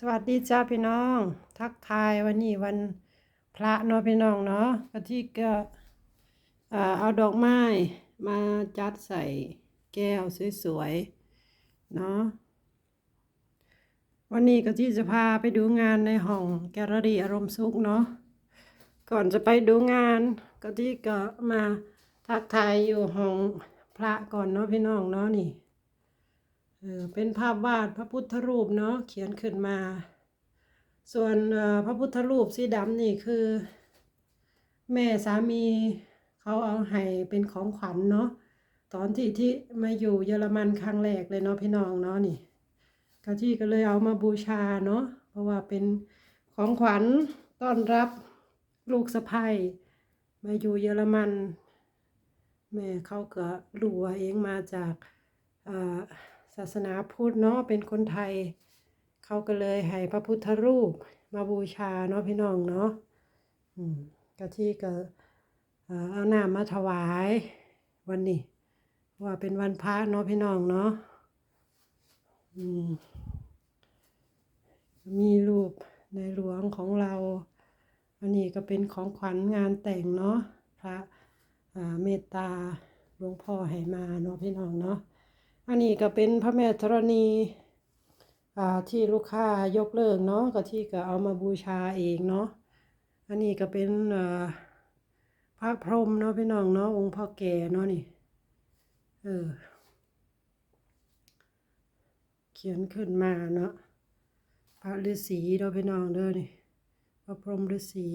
สวัสดีจ้าพี่น้อง ทักทายวันนี้วันพระเนาะพี่น้องเนาะกะที่ก็อ่าเอาดอกไม้มาจัดใส่แก้วสวยๆเนาะวันนี้ก็ที่จะพาไปดูงานในห้องแกลเลอรี่อารมณ์สุขเนาะก่อนจะไปดูงานก็ที่ก็มาทักทายอยู่ห้องพระก่อนเนาะพี่น้องเนาะนี่ เออเป็นภาพวาดพระพุทธรูปเนาะเขียนขึ้นมา ส่วนพระพุทธรูปสีดำนี่คือ แม่สามีเขาเอาให้เป็นของขวัญเนาะตอนที่ที่มาอยู่เยอรมันครั้งแรกเลยเนาะพี่น้องเนาะนี่กะที่ก็เลยเอามาบูชาเนาะเพราะว่าเป็นของขวัญต้อนรับลูกสะใภ้มาอยู่เยอรมัน แม่เขาก็รู้ว่าเองมาจากอ่า ศาสนาพุทธเนาะเป็นคนไทย เขาก็เลยให้พระพุทธรูปมาบูชาเนาะพี่น้องเนาะก็ที่ก็เอ่อเอาน้ำมาถวายวันนี้ ว่าเป็นวันพระเนาะพี่น้องเนาะมีรูปในหลวงของเรา อันนี้ก็เป็นของขวัญงานแต่งเนาะพระเมตตาหลวงพ่อให้มาเนาะพี่น้องเนาะ อันนี้ก็เป็นพระแม่ธรณีอ่าที่ลูกค้ายกเลิกเนาะก็ที่ก็เอามาบูชาเองเนาะอันนี้ก็เป็นอ่าพระพรหมเนาะพี่น้องเนาะองค์พ่อแก่เนาะนี่เออเขียนขึ้นมาเนาะพระฤาษีเนาะพี่น้องเด้อนี่พระพรหมฤาษี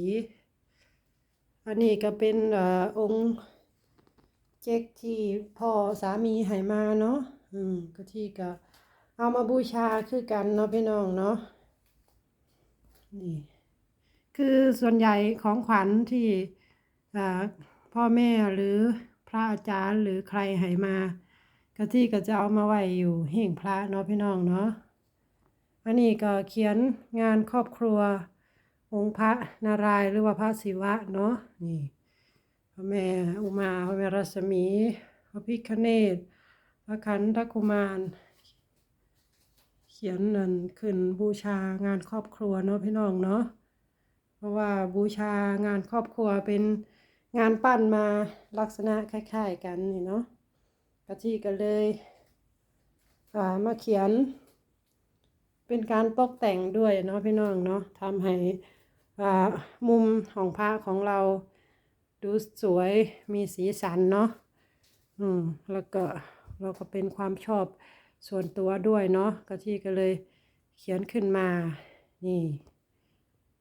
อันนี้ก็เป็นอ่อองค์เจ๊กที่พ่อสามีให้มาเนาะ อืมก็ที่ก็เอามาบูชาคือกันเนาะพี่น้องเนาะนี่คือส่วนใหญ่ของขวัญที่อ่าพ่อแม่หรือพระอาจารย์หรือใครให้มาก็ที่ก็จะเอามาไว้อยู่หิ้งพระเนาะพี่น้องเนาะอันนี้ก็เขียนงานครอบครัว องค์พระนารายณ์หรือว่าพระศิวะเนาะนี่พระแม่อุมาพระแม่รัศมี พระพิฆเนศ พระขันธกุมาร เขียนนั่นขึ้นบูชางานครอบครัวเนาะพี่น้องเนาะเพราะว่าบูชางานครอบครัวเป็นงานปั้นมาลักษณะคล้ายๆกันนี่เนาะกะที่ก็เลยามาเขียน เป็นการตกแต่งด้วยเนาะพี่น้องเนาะทำให้มุมของพระของเราดูสวยมีสีสันเนาะอืมแล้วก็ เราก็เป็นความชอบส่วนตัวด้วยเนาะกะที่ก็เลยเขียนขึ้นมา นี่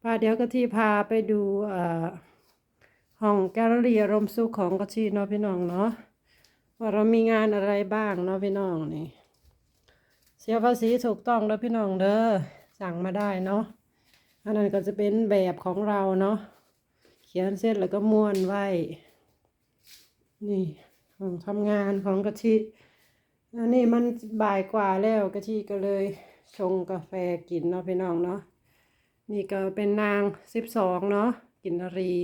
ป้าเดี๋ยวกะที่พาไปดูอ่าห้องแกลเลอรี่อารมณ์สุขของกะที่เนาะพี่น้องเนาะว่าเรามีงานอะไรบ้างเนาะพี่น้องนี่ เสียภาษีถูกต้องแล้วพี่น้องเด้อสั่งมาได้เนาะอันนั้นก็จะเป็นแบบของเราเนาะเขียนเสร็จแล้วก็ม้วนไว้ นี่ห้องทำงานของกะทิ อันนี้มันบ่ายกว่าแล้วกะทิก็เลยชงกาแฟกินเนาะพี่น้องเนาะนี่ก็เป็นนางสิบสองเนาะกินรี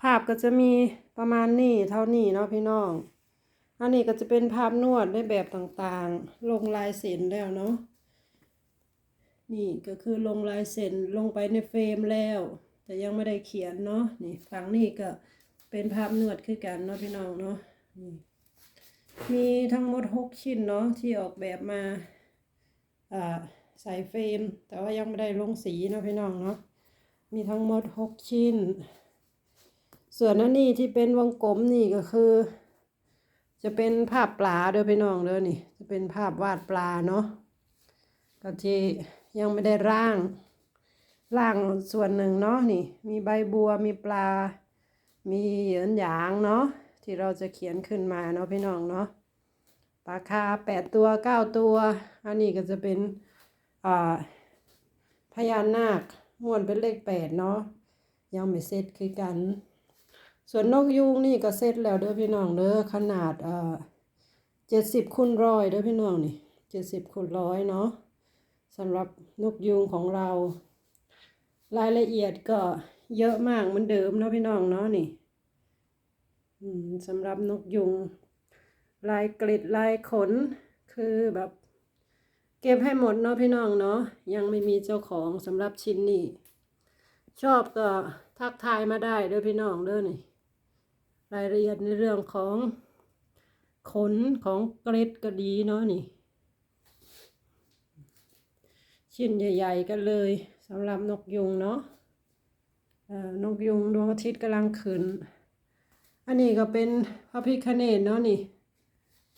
ภาพก็จะมีประมาณนี้เท่านี้เนาะพี่น้อง อันนี้ก็จะเป็นภาพนวดในแบบต่างๆ ลงลายเซ็นแล้วเนาะนี่ก็คือลงลายเซ็นลงไปในเฟรมแล้ว แต่ยังไม่ได้เขียนเนาะนี่ฝั่งนี้ก็เป็นภาพนวดคือกันเนาะพี่น้องเนาะนี่ มีทั้งหมดหกชิ้นเนาะที่ออกแบบมาอ่าใส่เฟรม แต่ว่ายังไม่ได้ลงสีนะพี่น้องเนาะมีทั้งหมดหกชิ้น ส่วนอันนี้ที่เป็นวงกลมนี่ก็คือ จะเป็นภาพปลาเด้อพี่น้องเด้อนี่ จะเป็นภาพวาดปลาเนาะก็ที่ยังไม่ได้ร่าง ร่างส่วนหนึ่งเนาะนี่ มีใบบัวมีปลา มีเหยินหยางเนาะ ที่เราจะเขียนขึ้นมาเนาะพี่น้องเนาะปลาคาแปดตัวเก้าตัว อันนี้ก็จะเป็นอ่าพญานาคม้วนเป็นเลขแปดเนาะยังไม่เสร็จคือกัน ส่วนนกยูงนี่ก็เสร็จแล้วเด้อพี่น้องเด้อขนาดเอ่อเจ็ดสิบคูณร้อยเด้อพี่น้องนี่เจ็ดสิบคูณร้อยเนาะสำหรับนกยูงของเรา รายละเอียดก็เยอะมากเหมือนเดิมเนาะพี่น้องเนาะนี่ สำหรับนกยุง ลายกลิดลายขน คือแบบเก็บให้หมดเนาะพี่น้องเนาะยังไม่มีเจ้าของสำหรับชิ้นนี้ ชอบก็ทักทายมาได้เด้อพี่น้องเด้อนี่รายละเอียดในเรื่องของขนของเกรดก็ดีเนาะนี่ ชิ้นใหญ่ ๆ กันเลยสำหรับนกยุงเนาะนกยุงดวงอาทิตย์กำลังขึ้น อันนี้ก็เป็นพระพิคเนตเนาะนี่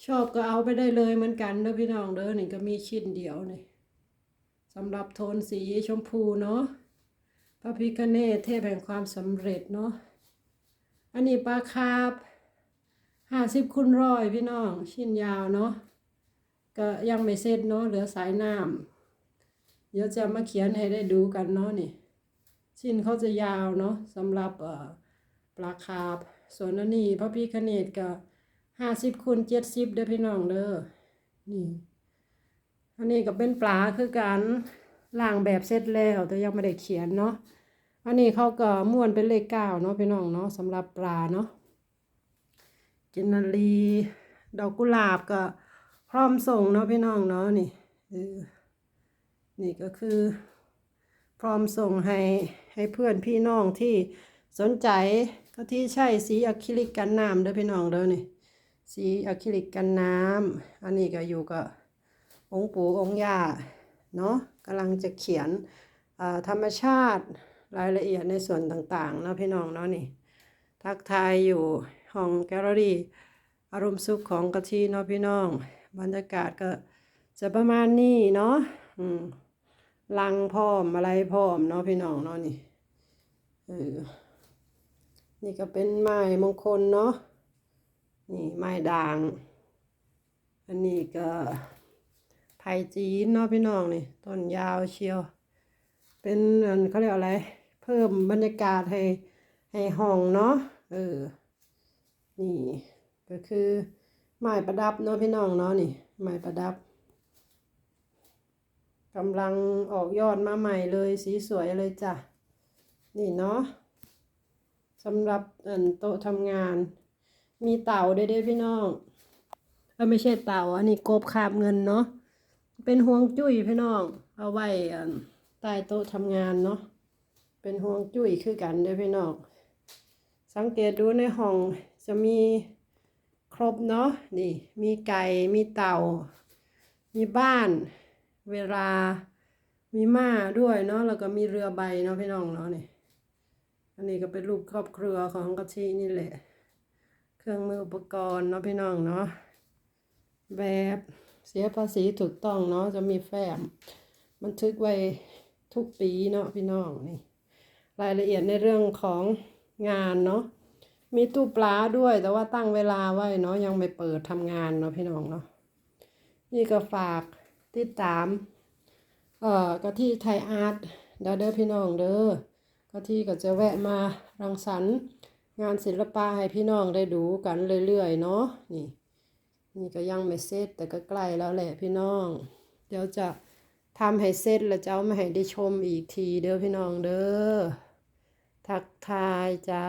ชอบก็เอาไปได้เลยเหมือนกันเด้อพี่น้องเด้อนี่ก็มีชิ้นเดียวนี่สำหรับโทนสีชมพูเนาะพระพิคเนตเทพแห่งความสำเร็จเนาะอันนี้ปลาคาบห้าสิบคูณร้อยพี่น้อง ชิ้นยาวเนาะก็ยังไม่เสร็จเนาะเหลือสายน้ำเดี๋ยวจะมาเขียนให้ได้ดูกันเนาะนี่ ชิ้นเขาจะยาวเนาะสำหรับปลาคาบ ส่วนอันนี้พระพิคเนตก็ห้าสิบคูณเจ็ดสิบเด้อพี่น้องเด้อนี่ อันนี้ก็เป็นปลาคือการล่างแบบเสร็จแล้วแต่ยังไม่ได้เขียนเนาะอันนี้เขาก็ม้วนเป็นเลขเก้าเนาะพี่น้องเนาะสำหรับปลาเนาะกินนารีดอกกุหลาบก็พร้อมส่งเนาะพี่น้องเนาะนี่นี่ก็คือ พร้อมส่งให้ให้เพื่อนพี่น้องที่สนใจ ก็ที่ใช่สีอะคริลิกกันน้ำเด้อพี่น้องเด้อนี่สีอะคริลิกกันน้ำอันนี้ก็อยู่กับองค์ปู่องค์ย่าเนาะกำลังจะเขียนธรรมชาติรายละเอียดในส่วนต่างๆเนาะพี่น้องเนาะนี่ ทักทายอยู่ห้องแกลเลอรี่อารมณ์สุขของกะทิเนาะพี่น้อง บรรยากาศก็จะประมาณนี้เนาะอืมลังพร้อมอะไรพร้อมเนาะพี่น้องเนาะนี่เออ นี่ก็เป็นไม้มงคลเนาะนี่ไม้ด่าง อันนี้ก็ไผ่จีนเนาะพี่น้องนี่ต้นยาวเชียว เป็นอันเขาเรียกอะไร เพิ่มบรรยากาศให้ให้ห้องเนาะเออ นี่ก็คือไม้ประดับเนาะพี่น้องเนาะนี่ไม้ประดับกำลังออกยอดมาใหม่เลยสีสวยเลยจ้ะ นี่เนาะ สำหรับอันโต๊ะทำงาน มีเต่าด้วยด้อพี่น้องเออไม่ใช่เต่าอันนี้กบคาบเงินเนาะเป็นห่วงจุ้ยพี่น้อง เอาไว้อันใต้โต๊ะทำงานเนาะเป็นห่วงจุ้ยคือกันด้อพี่น้องสังเกตดูในห้องจะมีครบเนาะนี่มีไก่มีเต่า มีบ้าน เวลามีม้าด้วยเนาะแล้วก็มีเรือใบเนาะพี่น้องเนาะนี่ อันนี้ก็เป็นรูปครอบครัวของกะทินี่แหละ เครื่องมืออุปกรณ์เนาะพี่น้องเนาะแบบเสียภาษีถูกต้องเนาะจะมีแฟ้มบันทึกไว้ทุกปีเนาะพี่น้องนี่รายละเอียดในเรื่องของงานเนาะมีตู้ปลาด้วยแต่ว่าตั้งเวลาไว้เนาะยังไม่เปิดทำงานเนาะพี่น้องเนาะนี่ก็ฝากติดตาม เอ่อก็ที่ไทยอาร์ตเด้อเด้อพี่น้องเด้อ ก็ที่ก็จะแวะมารังสรรค์งานศิลปะให้พี่น้องได้ดูกันเรื่อยๆเนาะนี่ นี่ก็ยังไม่เสร็จแต่ก็ใกล้แล้วแหละพี่น้อง เดี๋ยวจะทำให้เสร็จแล้วจะเอามาให้ได้ชมอีกทีเด้อพี่น้องเด้อทักทายจ้า